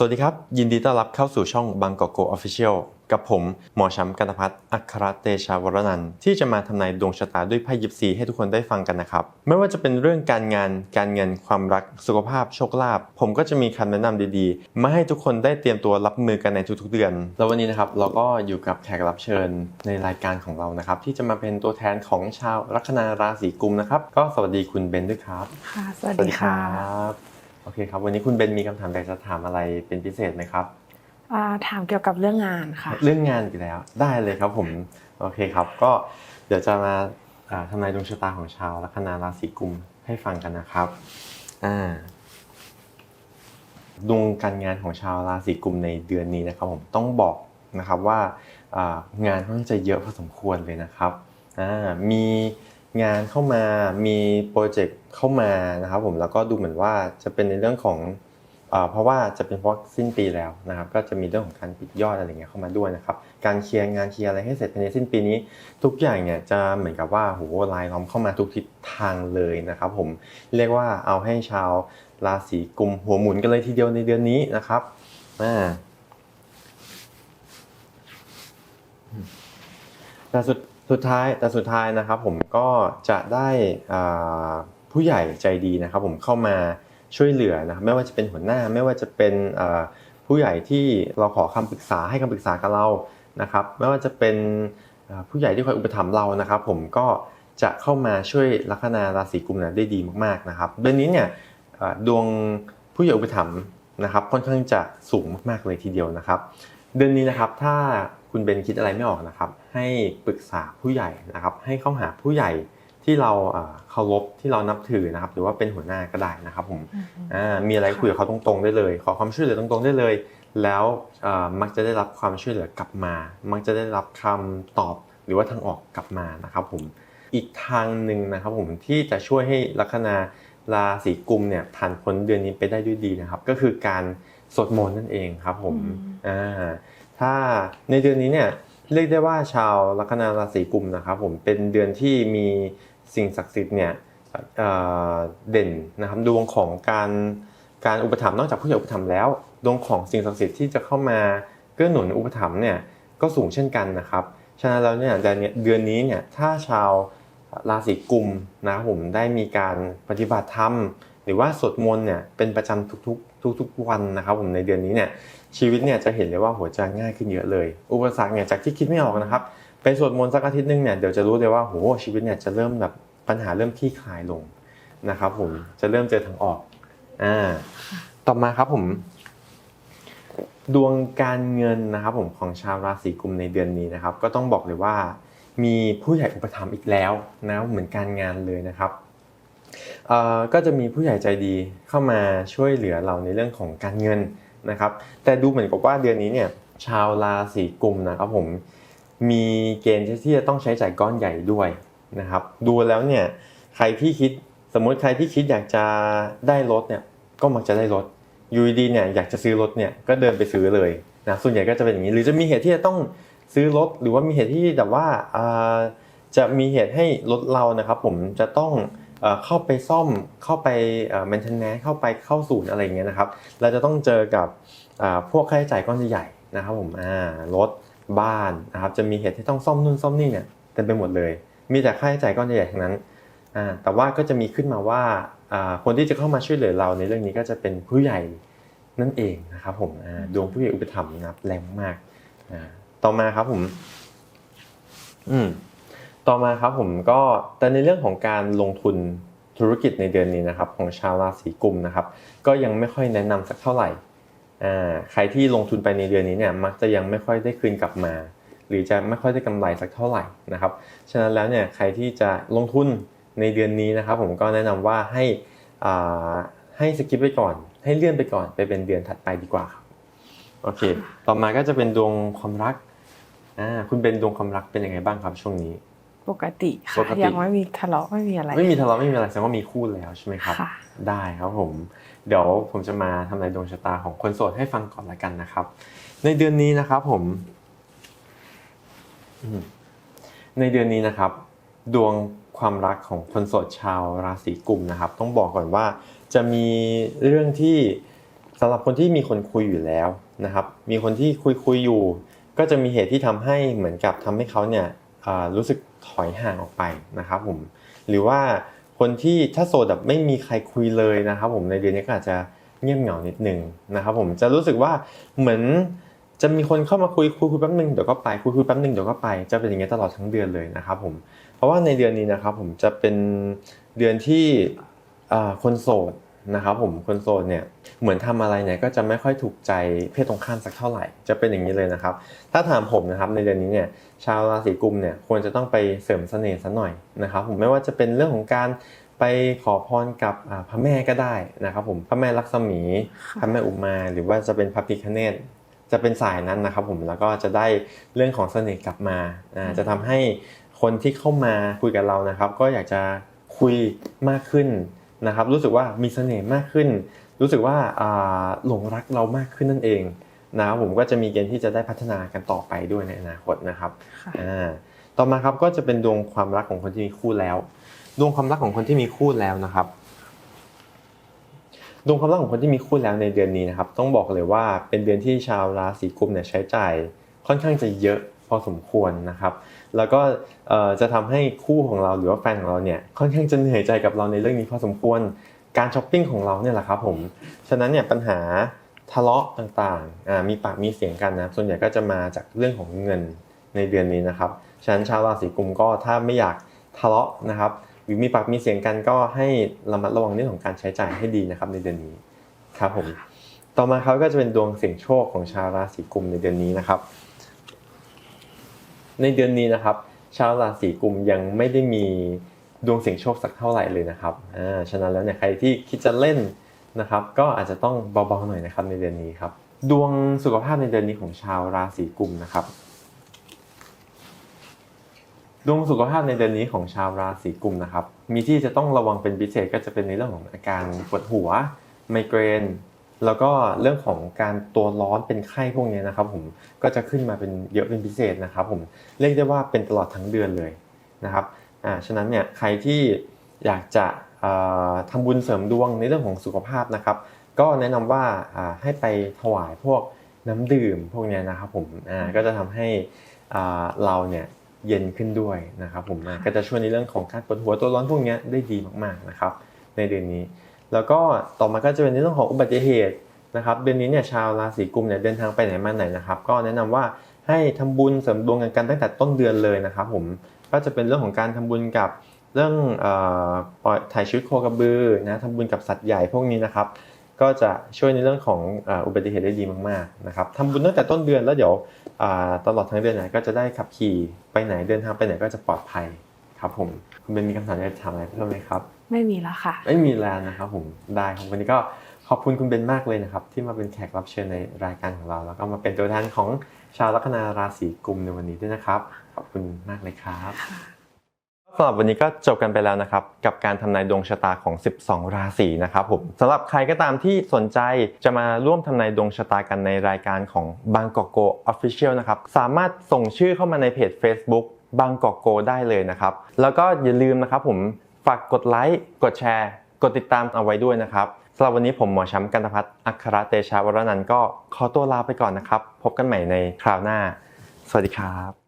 สวัสดีครับ ยินดีต้อนรับเข้าสู่ช่องบางกอกโกออฟฟิเชียลกับผม หมอช้ำกันตพัฒน์อัครเตชาวรนันท์ที่จะมาทำนายดวงชะตาด้วยไพ่ยิปซีให้ทุกคนได้ฟังกันนะครับ ไม่ว่าจะเป็นเรื่องการงานการเงินความรักสุขภาพโชคลาภผมก็จะมีคำแนะนำดีๆ มาให้ทุกคนได้เตรียมตัวรับมือกันในทุกๆเดือน แล้ววันนี้นะครับเราก็อยู่กับแขกรับเชิญในรายการของเรานะครับ ที่จะมาเป็นตัวแทนของชาวลัคนาราศีกุมนะครับก็สวัสดีคุณเบนด้วยครับค่ะสวัสดีค่ะบโอเคครับวันนี้คุณเบนมีคำถามอยากจะถามอะไรเป็นพิเศษไหมครับอ่าถามเกี่ยวกับเรื่องงานค่ะ เรื่องงานอีกแล้ว ได้เลยครับผมโอเคครับ ก็เดี๋ยวจะมาอ่าทำนายดวงชะตาของชาวลัคนาราศีกุมให้ฟังกันนะครับอ่าดวงการงานของชาวราศีกุมในเดือนนี้นะครับ ผมต้องบอกนะครับว่าอ่างานค่อนข้างจะเยอะพอสมควรเลยนะครับอ่ามี งานเข้ามามีโปรเจกต์เข้ามานะครับผมแล้วก็ดูเหมือนว่าจะเป็นในเรื่องของเอ่อเพราะว่าจะเป็นเพราะสิ้นปีแล้วนะครับ ก็จะมีเรื่องของการปิดยอดอะไรเงี้ยเข้ามาด้วยนะครับ การเคลียร์งานเคลียร์อะไรให้เสร็จภายในสิ้นปีนี้ ทุกอย่างเนี่ยจะเหมือนกับว่าโหลายล้อมเข้ามาทุกทิศทางเลยนะครับผมเรียกว่าเอาให้ชาวราศีกุมหัวหมุนกันเลยทีเดียวในเดือนนี้นะครับอ่าแต่สุด สุดท้ายแต่สุดท้ายนะครับผมก็จะได้ผู้ใหญ่ใจดีนะครับ ผมเข้ามาช่วยเหลือนะครับไม่ว่าจะเป็นหัวหน้าไม่ว่าจะเป็นผู้ใหญ่ที่เราขอคำปรึกษาให้คำปรึกษากับเรานะครับ ไม่ว่าจะเป็นผู้ใหญ่ที่คอยอุปถัมภ์เรานะครับ ผมก็จะเข้ามาช่วยลัคนาราศีกุมนะได้ดีมากๆนะครับเดือนนี้เนี่ยดวงผู้ใหญ่อุปถัมภ์นะครับ ค่อนข้างจะสูงมากๆเลยทีเดียวนะครับ เดือนนี้นะครับถ้าคุณเบนคิดอะไรไม่ออกนะครับ ให้ปรึกษาผู้ใหญ่นะครับ ให้เข้าหาผู้ใหญ่ที่เราเอ่อเคารพที่เรานับถือนะครับ หรือว่าเป็นหัวหน้าก็ได้นะครับผมอ่ามีอะไรคุยกับเขาตรงๆได้เลย ขอความช่วยเหลือตรงๆได้เลย แล้วเอ่อมักจะได้รับความช่วยเหลือกลับมา มักจะได้รับคำตอบหรือว่าทางออกกลับมานะครับผมอีกทางหนึ่งนะครับผมที่จะช่วยให้ลัคนาราศีกุมเนี่ยผ่านพ้นเดือนนี้ไปได้ด้วยดีนะครับ ก็คือการสวดมนต์นั่นเองครับผมอืมอ่าถ้าในเดือนนี้เนี่ย เรียกได้ว่าชาวลัคนาราศีกุมนะครับผมเป็นเดือนที่มีสิ่งศักดิ์สิทธิ์เนี่ยเเด่นนะครับดวงของการการอุปถัมภ์นอกจากผู้ใหญ่อุปถัมภ์แล้วดวงของสิ่งศักดิ์สิทธิ์ที่จะเข้ามาเกื้อหนุนอุปถัมภ์เนี่ยก็สูงเช่นกันนะครับฉะนั้นแล้วเนี่ยอนนี้เดือนนี้เนี่ยถ้าชาวราศีกุมนะครับผมได้มีการปฏิบัติธรรม หรือว่าสวดมนต์เนี่ยเป็นประจำทุกๆ ทุกๆวันนะครับผมในเดือนนี้เนี่ยชีวิตเนี่ยจะเห็นเลยว่าหัวใจง่ายขึ้นเยอะเลย อุปสรรคเนี่ยจากที่คิดไม่ออกนะครับไปสวดมนต์สักอาทิตย์หนึงเนี่ยเดี๋ยวจะรู้เลยว่าโหชีวิตเนี่ยจะเริ่มแบบปัญหาเริ่มคลี่คลายลงนะครับผมจะเริ่มเจอทางออกอ่าต่อมาครับผมดวงการเงินนะครับผมของชาวราศีกุมในเดือนนี้นะครับ ก็ต้องบอกเลยว่า มีผู้ใหญ่อุปถัมภ์อีกแล้วนะเหมือนการงานเลยนะครับ ก็จะมีผู้ใหญ่ใจดีเข้ามาช่วยเหลือเราในเรื่องของการเงินนะครับ แต่ดูเหมือนกับว่าเดือนนี้เนี่ยชาวราศีกุมนะครับผมมีเกณฑ์ที่จะต้องใช้จ่ายก้อนใหญ่ด้วยนะครับ ดูแล้วเนี่ยใครที่คิดสมมติใครที่คิดอยากจะได้รถเนี่ยก็มักจะได้รถอยูดีเนี่ยอยากจะซื้อรถเนี่ยก็เดินไปซื้อเลยนะส่วนใหญ่ก็จะเป็นอย่างนี้ หรือจะมีเหตุที่จะต้องซื้อรถหรือว่ามีเหตุที่แบบว่าจะมีเหตุให้รถเรานะครับ ผมจะต้อง เข้าไปซ่อมเข้าไปเอ่อ maintenance เข้าไปเข้าศูนย์อะไรอย่างเงี้ยนะครับเราจะต้องเจอกับพวกค่าใช้จ่ายก้อนใหญ่ๆนะครับผมรถบ้านนะครับจะมีเหตุที่ต้องซ่อมนู่นซ่อมนี่เนี่ยเต็มไปหมดเลย มีแต่ค่าใช้จ่ายก้อนใหญ่ๆทั้งนั้นแต่ว่าก็จะมีขึ้นมาว่าคนที่จะเข้ามาช่วยเหลือเราในเรื่องนี้ก็จะเป็นผู้ใหญ่นั่นเองนะครับผมดวงผู้ใหญ่อุปถัมภ์นะครับแรงมากต่อมาครับผม อืม ต่อมาครับผมก็แต่ในเรื่องของการลงทุนธุรกิจในเดือนนี้นะครับของชาวราศีกุมนะครับ ก็ยังไม่ค่อยแนะนำสักเท่าไหร่อ่าใครที่ลงทุนไปในเดือนนี้เนี่ยมักจะยังไม่ค่อยได้คืนกลับมา หรือจะไม่ค่อยได้กำไรสักเท่าไหร่นะครับฉะนั้นแล้วเนี่ยใครที่จะลงทุนในเดือนนี้นะครับ ผมก็แนะนำว่าให้อ่าให้สกิปไปก่อน ให้เลื่อนไปก่อนไปเป็นเดือนถัดไปดีกว่าครับโอเค ต่อมาก็จะเป็นดวงความรักอ่าคุณเป็นดวงความรักเป็นยังไงบ้างครับช่วงนี้ ปกติปค่ะกติ ยังไม่มีทะเลาะไม่มีอะไร ไม่มีทะเลาะไม่มีอะไรแสดงว่ามีคู่แล้วใช่ไหมครับ ค่ะ ได้ครับผม เดี๋ยวผมจะมาทำนายดวงชะตาของคนโสดให้ฟังก่อนละกันนะครับ ในเดือนนี้นะครับผมอืมในเดือนนี้นะครับ ดวงความรักของคนโสดชาวราศีกุมนะครับ ต้องบอกก่อนว่า จะมีเรื่องที่สำหรับคนที่มีคนคุยอยู่แล้วนะครับ มีคนที่คุยคุยๆอยู่ ก็จะมีเหตุที่ทำให้เหมือนกับทำให้เขาเนี่ยอ่ารู้สึก ถอยห่างออกไปนะครับผมหรือว่าคนที่ถ้าโสดแบบไม่มีใครคุยเลยนะครับผมในเดือนนี้ก็อาจจะเงียบเหงานิดนึงนะครับผมจะรู้สึกว่าเหมือนจะมีคนเข้ามาคุยคุยคุยแป๊บนึงเดี๋ยวก็ไปคุยคุยแป๊บนึงเดี๋ยวก็ไปจะเป็นอย่างเงี้ยตลอดทั้งเดือนเลยนะครับผมเพราะว่าในเดือนนี้นะครับผมจะเป็นเดือนที่คนโสด นะครับผมคนโสดเนี่ยเหมือนทำอะไรเนี่ยก็จะไม่ค่อยถูกใจเพศตรงข้ามสักเท่าไหร่ จะเป็นอย่างนี้เลยนะครับ ถ้าถามผมนะครับในเดือนนี้เนี่ยชาวราศีกุมเนี่ยควรจะต้องไปเสริมเสน่ห์สัหน่อยนะครับผมไม่ว่าจะเป็นเรื่องของการไปขอพรกับอ่าพระแม่ก็ได้นะครับผมพระแม่ลักษมีค่ะพระแม่อุมาหรือว่าจะเป็นพระพิฆเนศจะเป็นสายนั้นนะครับผมแล้วก็จะได้เรื่องของเสน่ห์กลับมาอ่าจะทำให้คนที่เข้ามาคุยกับเรานะครับ ก็อยากจะคุยมากขึ้น นะครับรู้สึกว่ามีเสน่ห์มากขึ้น รู้สึกว่าอ่าหลงรักเรามากขึ้นนั่นเองนะครับผมก็จะมีเกณฑ์ที่จะได้พัฒนากันต่อไปด้วยในอนาคตนะครับค่ะอ่าต่อมาครับก็จะเป็นดวงความรักของคนที่มีคู่แล้ว ดวงความรักของคนที่มีคู่แล้วนะครับ ดวงความรักของคนที่มีคู่แล้วในเดือนนี้นะครับ ต้องบอกเลยว่าเป็นเดือนที่ชาวราศีกุมเนี่ยใช้จ่ายค่อนข้างจะเยอะพอสมควรนะครับ แล้วก็จะทำให้คู่ของเราหรือว่าแฟนของเราเนี่ยค่อนข้างจะเหนื่อยใจกับเราในเรื่องนี้พอสมควรการช้อปปิ้งของเราเนี่ยแหละครับผมฉะนั้นเนี่ยปัญหาทะเลาะต่างๆมีปากมีเสียงกันนะส่วนใหญ่ก็จะมาจากเรื่องของเงินในเดือนนี้นะครับฉะนั้นชาวราศีกุมก็ถ้าไม่อยากทะเลาะนะครับหรือมีปากมีเสียงกันก็ให้ระมัดระวังเรื่องของการใช้จ่ายให้ดีนะครับในเดือนนี้ครับผมต่อมาครับก็จะเป็นดวงเสี่ยงโชคของชาวราศีกุมในเดือนนี้นะครับ ในเดือนนี้นะครับ ชาวราศีกุมยังไม่ได้มีดวงเสี่ยงโชคสักเท่าไหร่เลยนะครับอ่าฉะนั้นแล้วเนี่ยใครที่คิดจะเล่นนะครับ ก็อาจจะต้องเบาๆหน่อยนะครับในเดือนนี้ครับ ดวงสุขภาพในเดือนนี้ของชาวราศีกุมนะครับ ดวงสุขภาพในเดือนนี้ของชาวราศีกุมนะครับ มีที่จะต้องระวังเป็นพิเศษก็จะเป็นในเรื่องของอาการปวดหัวไมเกรน แล้วก็เรื่องของการตัวร้อนเป็นไข้พวกนี้นะครับ ผมก็จะขึ้นมาเป็นเยอะเป็นพิเศษนะครับ ผมเรียกได้ว่าเป็นตลอดทั้งเดือนเลยนะครับอ่าฉะนั้นเนี่ยใครที่อยากจะเอ่อทำบุญเสริมดวงในเรื่องของสุขภาพนะครับ ก็แนะนำว่าอ่าให้ไปถวายพวกน้ำดื่มพวกนี้นะครับ ผมอ่าก็จะทำให้อ่าเราเนี่ยเย็นขึ้นด้วยนะครับ ผมก็จะช่วยในเรื่องของการปวดหัวตัวร้อนพวกนี้ได้ดีมากๆนะครับ ในเดือนนี้ แล้วก็ต่อมาก็จะเป็นในเรื่องของอุบัติเหตุนะครับเดือนนี้เนี่ยชาวราศีกุมเนี่ยเดินทางไปไหนมาไหนนะครับก็แนะนำว่าให้ทำบุญเสริมดวงกันตั้งแต่ต้นเดือนเลยนะครับผมก็จะเป็นเรื่องของการทำบุญกับเรื่องปล่อยถ่ายชีวิตโคกระบือนะทำบุญกับสัตว์ใหญ่พวกนี้นะครับ ก็จะช่วยในเรื่องของอุบัติเหตุได้ดีมากๆนะครับทำบุญตั้งแต่ต้นเดือนแล้วเดี๋ยวตลอดทั้งเดือนไหนก็จะได้ขับขี่ไปไหนเดินทางไปไหนก็จะปลอดภัยครับผมคุณเบนมีคำถามอยากจะถามอะไรเพิ่มไหมครับ ไม่มีแล้วค่ะ ไม่มีแล้วนะครับผมได้ครับวันนี้ก็ขอบคุณคุณเบนมากเลยนะครับ ที่มาเป็นแขกรับเชิญในรายการของเรา แล้วก็มาเป็นตัวแทนของชาวลัคนาราศีกุมในวันนี้ด้วยนะครับ ขอบคุณมากเลยครับสำหรับวันนี้ก็จบกันไปแล้วนะครับ กับการทำนายดวงชะตาของ 12 ราศีนะครับผมสำหรับใครก็ตามที่สนใจจะมาร่วมทำนายดวงชะตากันในรายการของบางกอกโก Official นะครับสามารถส่งชื่อเข้ามาในเพจ Facebook บางกอกโกได้เลยนะครับ แล้วก็อย่าลืมนะครับผม ฝากกดไลค์กดแชร์ กดติดตามเอาไว้ด้วยนะครับสำหรับวันนี้ผมหมอช้ำกันตพัฒน์อัครเตชะวรนันท์ก็ขอตัวลาไปก่อนนะครับ พบกันใหม่ในคราวหน้า สวัสดีครับ